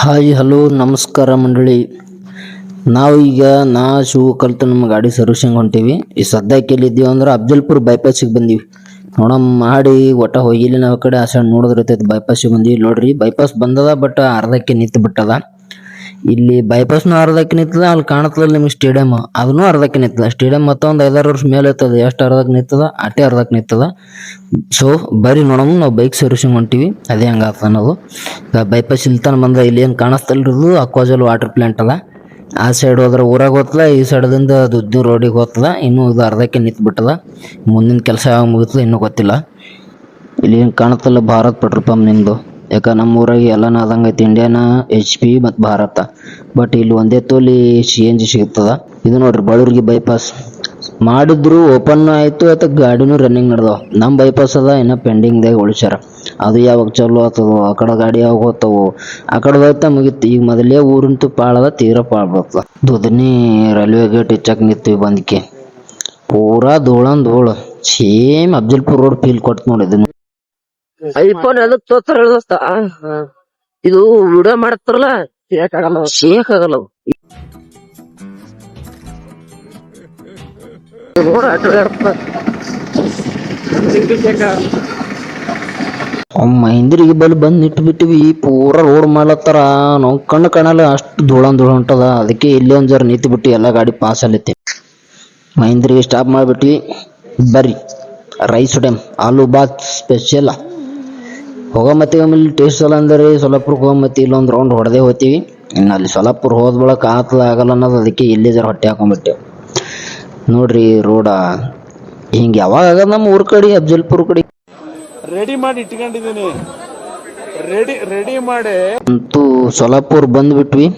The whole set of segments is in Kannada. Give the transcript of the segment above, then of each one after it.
ಹಾಯ್, ಹಲೋ, ನಮಸ್ಕಾರ ಮಂಡಳಿ. ನಾವು ಈಗ ನಾ ಶಿವ ಕಲ್ತು ನಮ್ಮ ಗಾಡಿ ಸರ್ವಿಸಿಂಗ್ ಹೊಂಟೀವಿ. ಈ ಸದ್ಯಕ್ಕೆ ಎಲ್ಲಿದ್ದೀವಿ ಅಂದ್ರೆ ಅಫ್ಜಲ್ಪುರ್ ಬೈಪಾಸಿಗೆ ಬಂದೀವಿ. ನೋಡಮ್ ಮಾಡಿ ಒಟ್ಟ ಹೋಗಿಲ್ಲ ನಾವು ಕಡೆ ಆ ನೋಡಿದ್ರೆ ನೋಡಿದ್ರೈತೈತೆ ಬೈಪಾಸಿಗೆ ಬಂದೀವಿ. ನೋಡ್ರಿ ಬೈಪಾಸ್ ಬಂದದ ಬಟ್ ಅರ್ಧಕ್ಕೆ ನಿಂತು ಬಿಟ್ಟದ ಇಲ್ಲಿ ಬೈಪಾಸ್ನು ಅರ್ಧಕ್ಕೆ ನಿಂತದ ಅಲ್ಲಿ ಕಾಣತ್ತಲ್ಲ ನಿಮ್ಗೆ ಸ್ಟೇಡಿಯಂ ಅದನ್ನು ಅರ್ಧಕ್ಕೆ ನಿಂತದ ಸ್ಟೇಡಿಯಂ ಮತ್ತೊಂದು ಐದಾರು ವರ್ಷ ಮೇಲೆ ಇರ್ತದ, ಎಷ್ಟು ಅರ್ಧಕ್ಕೆ ನಿಂತದ ಅಟೇ ಅರ್ಧಕ್ಕೆ ನಿಂತದ ಸೊ ಬರಿ ನೋಡೋಣ, ನಾವು ಬೈಕ್ ಸರ್ವಿಸಿಂಗ್ ಹೊಂಟಿವಿ. ಅದೇ ಹಂಗಾತ ನಾವು ಬೈಪಾಸ್ ಇಲ್ಲಿ ಬಂದ ಇಲ್ಲಿ ಏನು ಕಾಣಿಸ್ತಲ್ರಿದು ಅಕ್ವಾಜಲ್ ವಾಟರ್ ಪ್ಲಾಂಟ್ ಅದ. ಆ ಸೈಡ್ ಹೋದ್ರೆ ಊರಾಗ ಹೋಗ್ತದ, ಈ ಸೈಡ್ದಿಂದ ದುದ್ದು ರೋಡಿಗೆ ಹೋಗ್ತದ. ಇನ್ನೂ ಇದು ಅರ್ಧಕ್ಕೆ ನಿಂತು ಬಿಟ್ಟದ ಮುಂದಿನ ಕೆಲಸ ಯಾವಾಗ ಮುಗಿತದ, ಇನ್ನೂ ಗೊತ್ತಿಲ್ಲ. ಇಲ್ಲಿ ಏನು ಕಾಣುತ್ತಲ್ಲ, ಭಾರತ್ ಪೆಟ್ರೋಲ್ ಪಂಪ್ ನಿಮ್ಮದು ಯಾಕೆ ನಮ್ಮ ಊರಾಗೆ ಎಲ್ಲನ ಆದಂಗೆ ಐತಿ ಇಂಡಿಯಾನ ಎಚ್ ಪಿ ಮತ್ತು ಭಾರತ. ಬಟ್ ಇಲ್ಲಿ ಒಂದೇ ತೋಲಿ ಸಿ ಎನ್ ಜಿ ಸಿಗ್ತದ. ಇದು ನೋಡ್ರಿ ಬಳ್ಳೂರಿಗೆ ಬೈಪಾಸ್ ಮಾಡಿದ್ರು ಓಪನ್ ಆಯಿತು ಅಥವಾ ಗಾಡಿನೂ ರನ್ನಿಂಗ್ ನಡೆದವ. ನಮ್ಮ ಬೈಪಾಸ್ ಅದ, ಇನ್ನು ಪೆಂಡಿಂಗ್ದಾಗ ಉಳಿಸ್ಯಾರ. ಅದು ಯಾವಾಗ ಚಲೋ ಆಗ್ತದೋ, ಆ ಕಡೆ ಗಾಡಿ ಯಾವಾಗ ಹೋಗ್ತಾವು, ಆ ಕಡೆ ಹೋಗ್ತಾ ಮುಗೀತು. ಈಗ ಮೊದಲೇ ಊರಿಂತು ಪಾಳದ, ತೀರ ಪಾಳ್ ಬರ್ತದ. ದುದನಿ ರೈಲ್ವೆ ಗೇಟ್ ಹೆಚ್ಚಾಕ್ ನಿಂತೀವಿ ಬಂದಕ್ಕೆ ಪೂರಾ ಧೂಳನ್ ಧೂಳು. ಸೇಮ್ ಅಫ್ಜಲ್ಪುರ್ ರೋಡ್ ಫೀಲ್ ಕೊಟ್ಟು ನೋಡಿದ್ದೀನಿ ಐಫೋನ್ ಎದಕ್ ತೋತಾರ ದೋಸ್ತ. ಇದು ವಿಡಿಯೋ ಮಾಡ್ತಾರಲ್ಲ ಶೇಕ್ ಆಗಲ್ಲ ಶೇಕ್ ಆಗಲ್ಲ. ನೋಡ ಅಟ್ ಹೇಳ್ತ. ಒಮ್ಮ ಹಿಂದಿರಿಗೆ ಬಲ್ಲಿ ಬಂದು ನಿಟ್ಟು ಬಿಟ್ಟಿವಿ ಪೂರ ರೋಡ್ ಮಾಡ್ಲತ್ತಾರ ನಾವು ಕಣ್ಣು ಕಾಣಲ್ಲ ಅಷ್ಟು ಧೂಳನ್ ಧೂಳ ಹೊಂಟದ. ಅದಕ್ಕೆ ಇಲ್ಲಿ ಒಂದ್ ಜರ ನಿಂತು ಬಿಟ್ಟು ಎಲ್ಲ ಗಾಡಿ ಪಾಸ್ ಅಲ್ಲಿತ್ತೆ ಮಹಿಂದ್ರಿಗೆ ಸ್ಟಾಪ್ ಮಾಡಿಬಿಟ್ವಿ. ಬರ್ರಿ ರೈಸ್ ಡ್ಯಾಮ್ ಆಲೂ ಬಾತ್ ಸ್ಪೆಷಲ್ ಹೋಗಮತ್ತಿ ಆಮೇಲೆ ಟೇಸ್ಟ್ ಅಲ್ಲ ಅಂದ್ರೆ ಸೊಲಾಪುರಕ್ಕೆ ಹೋಗಮತ್ತಿ ಇಲ್ಲೊಂದು ರೌಂಡ್ ಹೊಡೆದೇ ಹೋಗ್ತೀವಿ. ಇನ್ನು ಅಲ್ಲಿ ಸೊಲ್ಲಾಪುರ ಹೋದ ಬಳಕ ಆತದ ಆಗಲ್ಲ ಅನ್ನೋದು ಅದಕ್ಕೆ ಇಲ್ಲಿ ಜರ ಹೊಟ್ಟೆ ಹಾಕೊಂಬಿಟ್ಟೆ. ನೋಡ್ರಿ ರೋಡ ಹಿಂಗೆ ಯಾವಾಗ ಆಗದ ನಮ್ಮ ಊರ ಕಡೆ ಅಫ್ಜಲ್ಪುರ್ ಕಡೆ? ರೆಡಿ ಮಾಡಿ ಇಟ್ಕೊಂಡಿದ್ದೀನಿ. ರೆಡಿ ರೆಡಿ ಮಾಡಿ. ಅಂತೂ ಸೊಲಾಪುರ್ ಬಂದ್ಬಿಟ್ವಿ.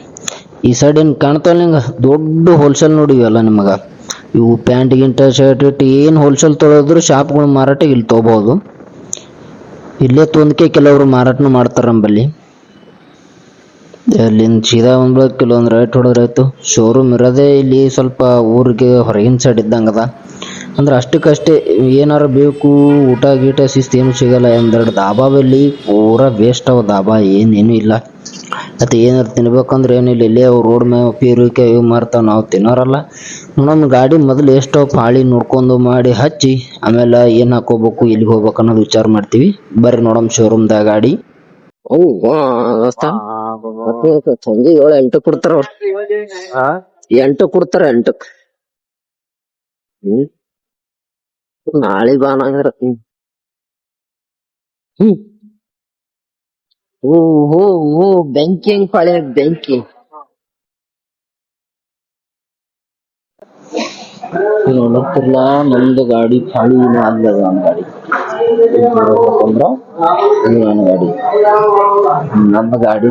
ಈ ಸೈಡ್ ಏನು ಕಾಣ್ತಾವಲ್ಲ ನಿಂಗೆ ದೊಡ್ಡ ಹೋಲ್ಸೇಲ್ ನೋಡಿವಿ ಎಲ್ಲ ನಿಮಗೆ. ಇವು ಪ್ಯಾಂಟ್ ಗಿಂಟ ಶರ್ಟ್ ಇಟ್ಟು ಏನು ಹೋಲ್ಸೇಲ್ ತೊಳೆದ್ರು ಶಾಪ್ಗಳು ಮಾರಾಟ ಇಲ್ಲಿ ತೊಗೋಬೋದು ಇಲ್ಲೇ ತೊಂದಕ್ಕೆ ಕೆಲವರು ಮಾರಾಟನೂ ಮಾಡ್ತಾರೆ ನಂಬಲ್ಲಿ ಅಲ್ಲಿಂದ ಸೀದಾ ಒಂದು ಕೆಲವೊಂದು ರೈಟ್ ಹೊಡೆದ್ರಾಯ್ತು ಶೋರೂಮ್ ಇರೋದೇ ಇಲ್ಲಿ ಸ್ವಲ್ಪ ಊರಿಗೆ ಹೊರಗಿನ ಸೈಡ್ ಇದ್ದಂಗೆ ಅದ. ಅಂದ್ರೆ ಅಷ್ಟಕ್ಕಷ್ಟೇ ಏನಾರು ಬೇಕು, ಊಟ ಗೀಟ ಶಿಸ್ತು ಏನು ಸಿಗಲ್ಲ. ಒಂದೆರಡು ದಾಬಾ ಬಲ್ಲಿ ಪೂರಾ ವೇಸ್ಟ್ ಅವ ದಾಬಾ. ಏನೇನು ಇಲ್ಲ. ಮತ್ತು ಏನಾರು ತಿನ್ಬೇಕಂದ್ರೆ ಏನಿಲ್ಲ ಇಲ್ಲಿ ಅವು ರೋಡ್ ಮೇಲೆ ಪೀರಿಕೆ ಇವು ಮಾರ್ತಾವ ನಾವು ತಿನ್ನೋರಲ್ಲ. ನಮ್ಮ ಗಾಡಿ ಮೊದಲು ಎಷ್ಟೋ ಪಾಳಿ ನೋಡ್ಕೊಂಡು ಮಾಡಿ ಹಚ್ಚಿ ಆಮೇಲೆ ಏನು ಹಾಕೋಬೇಕು ಎಲ್ಲಿಗೆ ಹೋಗ್ಬೇಕು ಅನ್ನೋದು ವಿಚಾರ ಮಾಡ್ತೀವಿ. ಬರ್ರಿ ನೋಡಮ್ ಶೋರೂಮ್ದಾಗ ಗಾಡಿ. ಸಂಜೆ ಏಳು ಎಂಟು ಕೊಡ್ತಾರ ಅವ್ರು. ಎಂಟು ಕೊಡ್ತಾರ ಎಂಟು ಹ್ಮ್. ನಾಳೆ ಬಾ ನಂಗಾರ ಹ್ಮ್. ಓ ಹೂ ಓ ಬೆಂಕಿ ಹೆಂಗ್ ಪಾಳೆ ಬೆಂಕಿ. ನೋಡತ್ತಿರ್ಲ ನಮ್ದು ಗಾಡಿ ಖಾಲಿ ಏನೋ ಆಗ್ಲದ ನಮ್ಮ ಗಾಡಿ. ಇದು ನನ್ನ ಗಾಡಿ. ನಮ್ಮ ಗಾಡಿ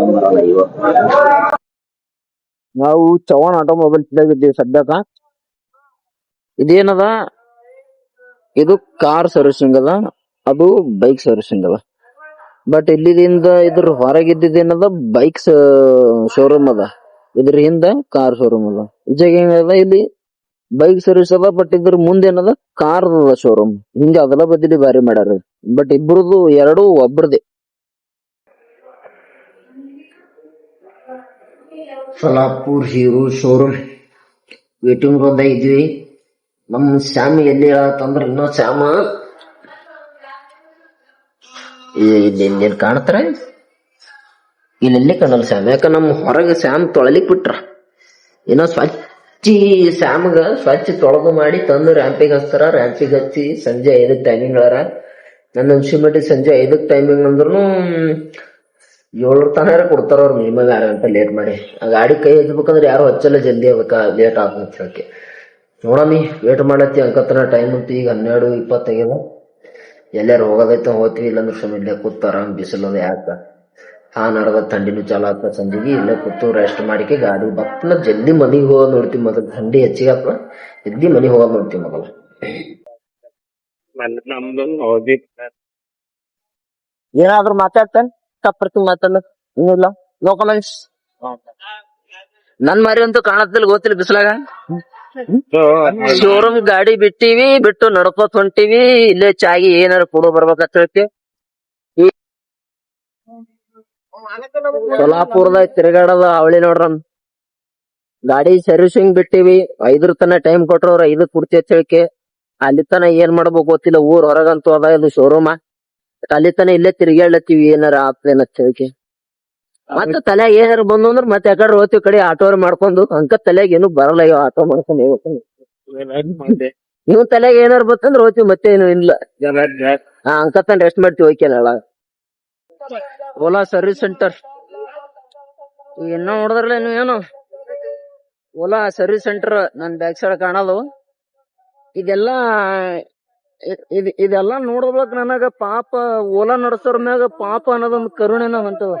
ನಂಬರ್ ಅಲ್ಲ ನಾವು ಚವಾಣ್ ಆಟೋಮೊಬೈಲ್ ಇದ್ದೀವಿ ಸದ್ಯಕ ಇದೇನದ? ಇದು ಕಾರ್ ಸರ್ವಿಸಿಂಗ್ ಅದ ಅದು ಬೈಕ್ ಸರ್ವಿಸಿಂಗ್ ಅದ. ಬಟ್ ಇಲ್ಲಿದಿಂದ ಇದ್ರ ಹೊರಗಿದ್ದೇನದ ಬೈಕ್ ಶೋರೂಮ್ ಅದ. ಇದ್ರ ಹಿಂದ ಕಾರ್ ಶೋರೂಮ್ ಅದ. ಈಜಾಗ ಏನದ ಇಲ್ಲಿ ಬೈಕ್ ಸರ್ವಿಸ್ ಅದ ಬಟ್ ಇದ್ರ ಮುಂದೆ ಏನದ? ಕಾರ್ ಅದ ಶೋರೂಮ್ ಹಿಂಗ ಅದೆಲ್ಲ ಬದಲಿ ಬಾರಿ ಮಾಡ್ಯಾರ. ಬಟ್ ಇಬ್ರದು ಎರಡು ಒಬ್ರದೇ. Solapur Hero showroom waiting room ಇದ್ವಿ. ನಮ್ ಶ್ಯಾಮ್ ಎಲ್ಲಿ ಹೇಳತ್ತಂದ್ರ ಇನ್ನೂ ಶ್ಯಾಮ ಇಲ್ಲಿ ಕಾಣ್ತಾರ ಇಲ್ಲಿ ಎಲ್ಲಿ ಕಾಣಲ್ಲ ಶ್ಯಾಮ್. ಯಾಕ ನಮ್ ಹೊರಗೆ ಸ್ಯಾಮ್ ತೊಳಲಿಕ್ ಬಿಟ್ರ? ಏನೋ ಸ್ವಚ್ಛ ಶ್ಯಾಮ್ಗ ಸ್ವಚ್ಛ ತೊಳೆದು ಮಾಡಿ ತಂದು ರ್ಯಾಂಪಿಗೆ ಹಚ್ತಾರ. ರ್ಯಾಂಪಿಗೆ ಹಚ್ಚಿ ಸಂಜೆ ಐದಕ್ ಟೈಮಿಂಗ್ ಅಳರ ನನ್ನ ಅನ್ಸಿಮಟ್ಟಿ ಸಂಜೆ ಐದಕ್ ಟೈಮಿಂಗ್ ಅಂದ್ರೂ ಏಳರ ತನಕ ಕೊಡ್ತಾರ ಅವ್ರು ಮಿನಿಮಮ್ ಆರು ಗಂಟೆ ಲೇಟ್ ಮಾಡಿ. ಆ ಗಾಡಿ ಕೈ ಹಚ್ಬೇಕಂದ್ರೆ ಯಾರು ಹಚ್ಚಲ್ಲ ಜಲ್ದಿ ಅದಕ್ಕ ಲೇಟ್ ಆಗ್ತದೆ ಹೇಳಕ್ಕೆ. ನೋಡಮಿ ವೇಟ್ ಮಾಡತ್ತಿ ಅಂಕತನ ಟೈಮ್ ಅಂತ ಈಗ ಹನ್ನೆರಡು ಇಪ್ಪತ್ತೈದ. ಎಲ್ಲಾರು ಹೋಗೋದೈತ ಹೋಗ್ತೀವಿ ಇಲ್ಲಾಂದ್ರೆ ಸುಮ್ಮನೆ ಇಲ್ಲೇ ಕೂತ ಆರಾಮ್ ಬಿಸಿಲದ ಯಾಕ? ಹಾ ನಡ್ದ ಥಂಡಿನೂ ಚಾಲ ಆಗ್ತದ ಸಂಜೆಗೆ ಇಲ್ಲೇ ಕೂತು ರೆಸ್ಟ್ ಮಾಡಿಕೆ ಗಾಡಿ ಬತ್ನ ಜಲ್ದಿ ಮನಿಗೆ ಹೋಗ ನೋಡ್ತೀವಿ ಮೊದಲು ಥಂಡಿ ಹೆಚ್ಚಿಗೆ ಆಗ್ತದ ಜಲ್ದಿ ಮನಿಗೆ ಹೋಗೋದ್ ನೋಡ್ತೀವಿ ಮೊದಲ ಹೌದಿ ಏನಾದ್ರು ಮಾತಾಡ್ತಾನೆ? ತಪ್ಪರ್ತಿ ಮಾತಾಡ ಇನ್ನಿಲ್ಲ? ಕಮೆಂಟ್ಸ್ ನನ್ ಮರಿ ಅಂತೂ ಕಾಣತ್ತಿಲ್ಲ ಗೊತ್ತಿಲ್ಲ ಬಿಸ್ಲಾಗ. ಶೋರೂಮ್ ಗಾಡಿ ಬಿಟ್ಟಿವಿ ಬಿಟ್ಟು ನಡ್ಕೋತ ಹೊಂಟಿವಿ. ಇಲ್ಲೇ ಚಾಗಿ ಏನಾರ ಕೊಡು ಬರ್ಬೇಕಂತ ಹೇಳ್ತಿ ಸೊಲಾಪುರದಾಗ ತಿರುಗಾಡದ ಅವಳಿ ನೋಡ್ರನ್ ಗಾಡಿ ಸರ್ವಿಸಿಂಗ್ ಬಿಟ್ಟಿವಿ. ಐದ್ರ ತನ ಟೈಮ್ ಕೊಟ್ರ ಅವ್ರ ಐದಕ್ ಕೊಡ್ತಿ ಅಂತ ಹೇಳಿಕೆ ಅಲ್ಲಿ ತನ ಏನ್ ಮಾಡ್ಬೇಕು ಗೊತ್ತಿಲ್ಲ. ಊರ್ ಹೊರಗಂತೂ ಅದ ಇದು ಶೋರೂಮ ಅಲ್ಲಿ ತನ ಇಲ್ಲೇ ತಿರುಗಾಡ್ಲತ್ತೀವಿ ಏನಾರ ಆಗ್ತೇನ ಅಂತ ಹೇಳಿಕೆ ಮತ್ತ ತಲೆ ಏನಾರ ಬಂದು ಅಂದ್ರ ಮತ್ತೆ ಯಾಕಡೆ ಹೋಗ್ತೀವಿ ಕಡೆ ಆಟೋ ಮಾಡ್ಕೊಂಡು ಅಂಕ ತಲೆಗೆ ಏನು ಬರಲ್ಲ ಇವ ಆಟೋ ಮಾಡ್ಕೊಂಡು ಹೋಗ್ತೀನಿ. ಇವ್ ತಲೆಗೆ ಏನಾರ ಬತ್ತಂದ್ರ ಹೋಗ್ತೀವಿ ಮತ್ತೆ ಏನು ಇಲ್ಲ. ಹಾ ತಂದ್ ರೆಸ್ಟ್ ಮಾಡ್ತೀವಿ ಹೋಯ್ಕೆಲ್ಲ ಓಲಾ ಸರ್ವಿಸ್ ಸೆಂಟರ್. ಏನೋ ನೋಡಿದ್ರಲ್ಲ ನೀವು ಏನು? ಓಲಾ ಸರ್ವಿಸ್ ಸೆಂಟರ್ ನನ್ ಬ್ಯಾಕ್ ಸೈಡ್ ಕಾಣೋದು. ಇದೆಲ್ಲ ಇದ್ ಇದೆಲ್ಲ ನೋಡ್ಬೇಕ್ ನನಗ ಪಾಪ ಓಲಾ ನಡ್ಸೋರ್ ಮ್ಯಾಗ ಪಾಪ ಅನ್ನೋದೊಂದು ಕರುಣೆನ ಹೊಂಟದ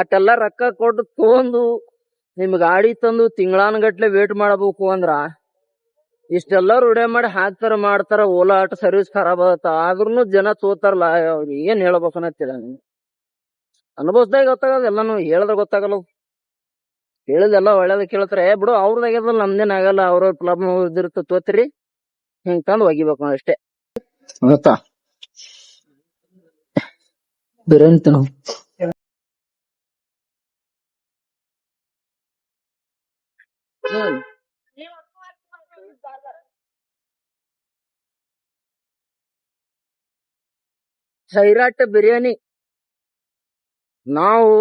ಅಟ್ಟೆಲ್ಲ ರೊಕ್ಕ ಕೊಟ್ಟು ತಗೊಂಡು ನಿಮ್ ಗಾಡಿ ತಂದು ತಿಂಗಳಾನಗಟ್ಲೆ ವೇಟ್ ಮಾಡಬೇಕು ಅಂದ್ರ ಇಷ್ಟೆಲ್ಲ ರೂಢೆ ಮಾಡಿ ಹಾಕ್ತಾರ ಮಾಡ್ತಾರ ಓಲಾ ಆಟ ಸರ್ವಿಸ್ ಖರಾಬ್ ಆಗತ್ತ? ಆದ್ರೂನು ಜನ ತೋತಾರಲ್ಲ ಏನ್ ಹೇಳ್ಬೇಕು ಅನ್ನತ್ತಿಲ್ಲ ಅನುಭವಿಸ್ದಾಗ ಗೊತ್ತಾಗಲ್ಲ, ಎಲ್ಲಾನು ಹೇಳಿದ್ರೆ ಗೊತ್ತಾಗಲ್ಲ. ಹೇಳಿದೆಲ್ಲ ಒಳ್ಳೇದ ಕೇಳ್ತಾರೆ. ಏ ಬಿಡು ಅವ್ರದಾಗ್ಯದಲ್ಲ ನಮ್ದೇನ್ ಆಗಲ್ಲ ಅವ್ರ ಪ್ರಾಬ್ಲಮ್ ಇದಿರ್ತ ತೋತ್ರಿ. ಹಿಂಗ್ ತಂದ್ ಒಗಿಬೇಕು ಅಷ್ಟೇ. ಗೊತ್ತಾ? ಬಿರಿಯಾನಿ ತಿನ್ನು ಸೈರಾಟ್ ಬಿರಿಯಾನಿ. ನಾವು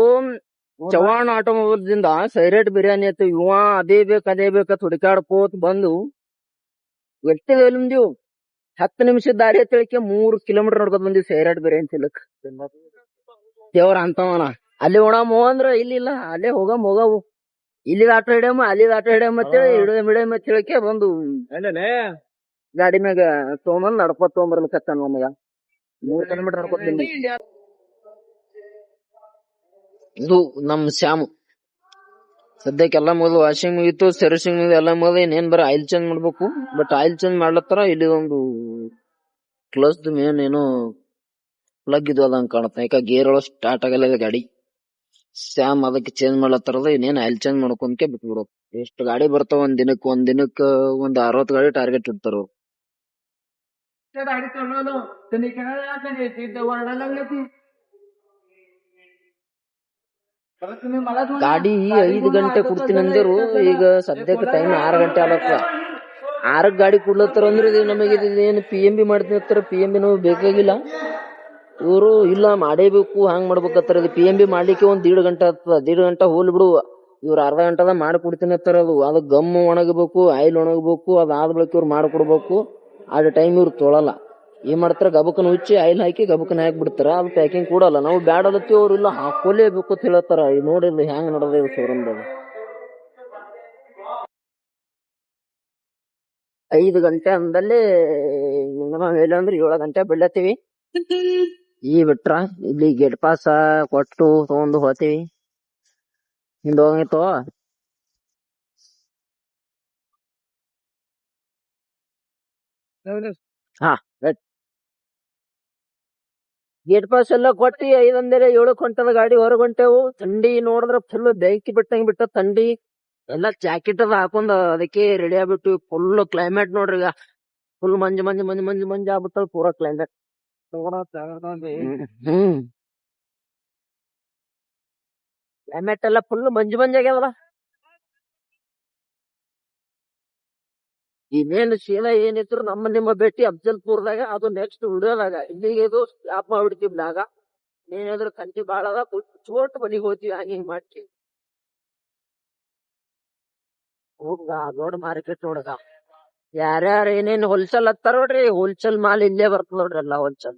ಚವಾಣ್ ಆಟೋಮೊಬೈಲ್ ದಿಂದ ಸೈರೇಟ್ ಬಿರಿಯಾನಿ ಆಯ್ತು ಇವ ಅದೇ ಬೇಕ್ ಅದೇ ಬೇಕಂತ ಹುಡುಕಾಡ್ಕೋತ್ ಬಂದು ಎಷ್ಟೇ ಎಲ್ಲಿಂದೀವ್ ಹತ್ತು ನಿಮಿಷದ ದಾರಿ ತಿಳಕ್ಕೆ ಮೂರು ಕಿಲೋಮೀಟರ್ ನೋಡ್ಕೊಂಡ್ ಬಂದಿವಿ ಸೈರಾಟ್ ಅಂತ ತಿನ್ನಕ್ ದೇವ್ರ ಅಂತವನ. ಅಲ್ಲಿ ಉಣಮೋ ಅಂದ್ರ ಇಲ್ಲಿ ಇಲ್ಲ ಅಲ್ಲೇ ಹೋಗಮ್ ಹೋಗವು. ಇಲ್ಲಿ ಆಟೋ ಹಿಡಿಯಮ್ಮ ಅಲ್ಲಿ ಆಟೋ ಹಿಡಿಯಮ್ಮ ಅಂತೇಳಿ ಹಿಡಿದ ಹಿಡಿಯಮ್ಮ ಅಂತ ಹೇಳಕ್ಕೆ ಬಂದು ಗಾಡಿ ಮ್ಯಾಗ ತೊಗೊಂಬಂದ್ ನಡ್ಕೋತ ತೊಗೊಂಬರ್ಲಿಕತ್ತ ನಮಗ ಮೂರ್ ಕಿಲೋಮೀಟರ್ ನಡ್ಕೋತ ಬಂದ್ವಿ. ಇದು ನಮ್ ಶ್ಯಾಮ್. ಸದ್ಯಕ್ಕೆ ಎಲ್ಲ ವಾಷಿಂಗ್ ಮುಗಿತು ಸರ್ವಿಸಿಂಗ್ ಮುಗಿದು ಎಲ್ಲ ಮುಗಿದು ಇನ್ನೇನ್ ಬರೀ ಆಯಿಲ್ ಚೇಂಜ್ ಮಾಡ್ಬೇಕು. ಬಟ್ ಆಯಿಲ್ ಚೇಂಜ್ ಮಾಡ್ಲತ್ತರ ಇಲ್ಲಿ ಒಂದು ಕ್ಲಸ್ ಮೇನ್ ಏನೋ ಪ್ಲಗ್ ಇದು ಅದಂಗ್ ಕಾಣುತ್ತೆ. ಯಾಕ ಗೇರ್ ಒಳಗ್ ಸ್ಟಾರ್ಟ್ ಆಗಲ್ಲ ಗಾಡಿ. ಸ್ಯಾಮ್ ಅದಕ್ಕೆ ಚೇಂಜ್ ಮಾಡ್ಲತ್ತರದ ಇನ್ನೇನ್ ಆಯಿಲ್ ಚೇಂಜ್ ಮಾಡ್ಕೊಂಡ್ಕೆ ಬಿಟ್ಬಿಡೋದು. ಎಷ್ಟು ಗಾಡಿ ಬರ್ತಾವ ಒಂದ್ ದಿನಕ್ಕೆ ಒಂದ್ ದಿನಕ್ಕ ಒಂದ್ ಅರವತ್ತು ಗಾಡಿ ಟಾರ್ಗೆಟ್ ಇಡ್ತಾರ. ಅವ್ರು ಗಾಡಿ ಐದು ಗಂಟೆ ಕೊಡ್ತೀನಿ ಈಗ ಸದ್ಯಕ್ಕೆ ಟೈಮ್ ಆರ್ ಗಂಟೆ ಆಗತ್ತ ಆರಕ್ಕೆ ಗಾಡಿ ಕೊಡ್ಲತ್ತಾರ ಅಂದ್ರೆ ಇದು ನಮಗೆ ಏನು ಪಿ ಎಂ ಬಿ ಮಾಡ್ತೀನಿ ಪಿ ಎಂ ಬಿ ನಾವು ಬೇಕಾಗಿಲ್ಲ. ಇವರು ಇಲ್ಲ, ಮಾಡೇಬೇಕು ಹಂಗ್ ಮಾಡ್ಬೇಕತ್ತಾರ. ಇದು ಪಿ ಎಂ ಬಿ ಮಾಡ್ಲಿಕ್ಕೆ ಒಂದ್ ದೀಡ್ ಗಂಟೆ ಆಗ್ತದ ದೀಡ್ ಗಂಟೆ ಹೋಲ್ ಬಿಡು. ಇವ್ರು ಅರ್ಧ ಗಂಟೆದ ಮಾಡಿ ಕೊಡ್ತೀನಿ ಅಂತಾರ ಅದು. ಅದು ಗಮ್ ಒಣಗಬೇಕು, ಆಯಿಲ್ ಒಣಗಬೇಕು ಅದಾದ ಬಳಿಕ ಇವ್ರು ಮಾಡ್ಕೊಡ್ಬೇಕು. ಆ ಟೈಮ್ ಇವ್ರು ತೊಳಲ್ಲ. ಏನ್ ಮಾಡ್ತಾರ ಗಬಕನ ಹುಚ್ಚಿ ಆಯಿಲ್ ಹಾಕಿ ಗಬಕನ್ ಹಾಕಿ ಬಿಡ್ತಾರ. ಅದು ಪ್ಯಾಕಿಂಗ್ ಕೊಡಲ್ಲ ನಾವು ಬ್ಯಾಡಲತ್ತಿ ಅವ್ರು ಇಲ್ಲ ಹಾಕೋಲೇಬೇಕು ಅಂತ ಹೇಳತ್ತಾರ ನೋಡಿ ಇಲ್ಲಿ ಹೆಂಗ್ ನಡೆದ ಇದು ಶೋರೂಮ್ದಾಗ ಐದು ಗಂಟೆ ಅಂದಲ್ಲಿ ಮಿನಿಮಮ್ ಅಂದ್ರೆ ಏಳು ಗಂಟೆ ಬಿಡ್ಲತ್ತೀವಿ ಈ ಬಿಟ್ರ ಇಲ್ಲಿ ಗೇಟ್ ಪಾಸ್ ಕೊಟ್ಟು ತಗೊಂಡು ಹೋತೀವಿ ಹಿಂದ ಹೋಗಿತ್ತು ಹಾ. ಗೇಟ್ ಪಾಸ್ ಎಲ್ಲ ಕೊಟ್ಟಿ ಐದಂದರೆ ಏಳಕ್ ಹೊಂಟದ ಗಾಡಿ ಹೊರಗ್ ಹೊಂಟೆವು ಥಂಡಿ ನೋಡಿದ್ರ ಫುಲ್ ಬೆಂಕಿ ಬಿಟ್ಟಂಗ್ ಬಿಟ್ಟ ಥಂಡಿ. ಎಲ್ಲ ಜಾಕೆಟ್ ಅದ ಹಾಕೊಂಡ್ ಅದಕ್ಕೆ ರೆಡಿ ಆಗ್ಬಿಟ್ಟು ಫುಲ್ ಕ್ಲೈಮೇಟ್ ನೋಡ್ರಿ ಈಗ. ಫುಲ್ ಮಂಜು ಮಂಜು ಮಂಜು ಮಂಜು ಮಂಜು ಆಗ್ಬಿಟ್ಟದ ಪೂರಾ ಕ್ಲೈಮೇಟ್ ಹ್ಮ್ ಕ್ಲೈಮೇಟ್ ಎಲ್ಲ ಫುಲ್ ಮಂಜು ಮಂಜು ಆಗ್ಯಾವಲ್ಲ. ಇನ್ನೇನು ಶೀಲ ಏನಿದ್ರು ನಮ್ಮ ನಿಮ್ಮ ಭೇಟಿ ಅಫ್ಜಲ್ಪುರ್ದಾಗ, ಅದು ನೆಕ್ಸ್ಟ್ ವಿಡಿಯೋದಾಗ. ಇಲ್ಲಿಗೆ ಇದು ಸ್ಟಾಪ್ ಮಾಡ್ಬಿಡ್ತೀವಿ ಬ್ಲಾಗ ಏನಾದ್ರು ಕಂತಿ ಬಾಳ ಅದ ಚೋಟ್ ಮನಿಗೆ ಹೋಗ್ತೀವಿ ಹಂಗ ಹಿಂಗ್ ಮಾಡ್ತೀವಿ. ಹೋಗ ದೊಡ್ಡ ಮಾರ್ಕೆಟ್ ನೋಡಗ ಯಾರ್ಯಾರ ಏನೇನ್ ಹೋಲ್ಸೇಲ್ ಹತ್ತಾರ ನೋಡ್ರಿ ಹೋಲ್ಸೇಲ್ ಮಾಲ್ ಇಲ್ಲೇ ಬರ್ತದ ನೋಡ್ರಿ ಎಲ್ಲಾ ಹೋಲ್ಸೇಲ್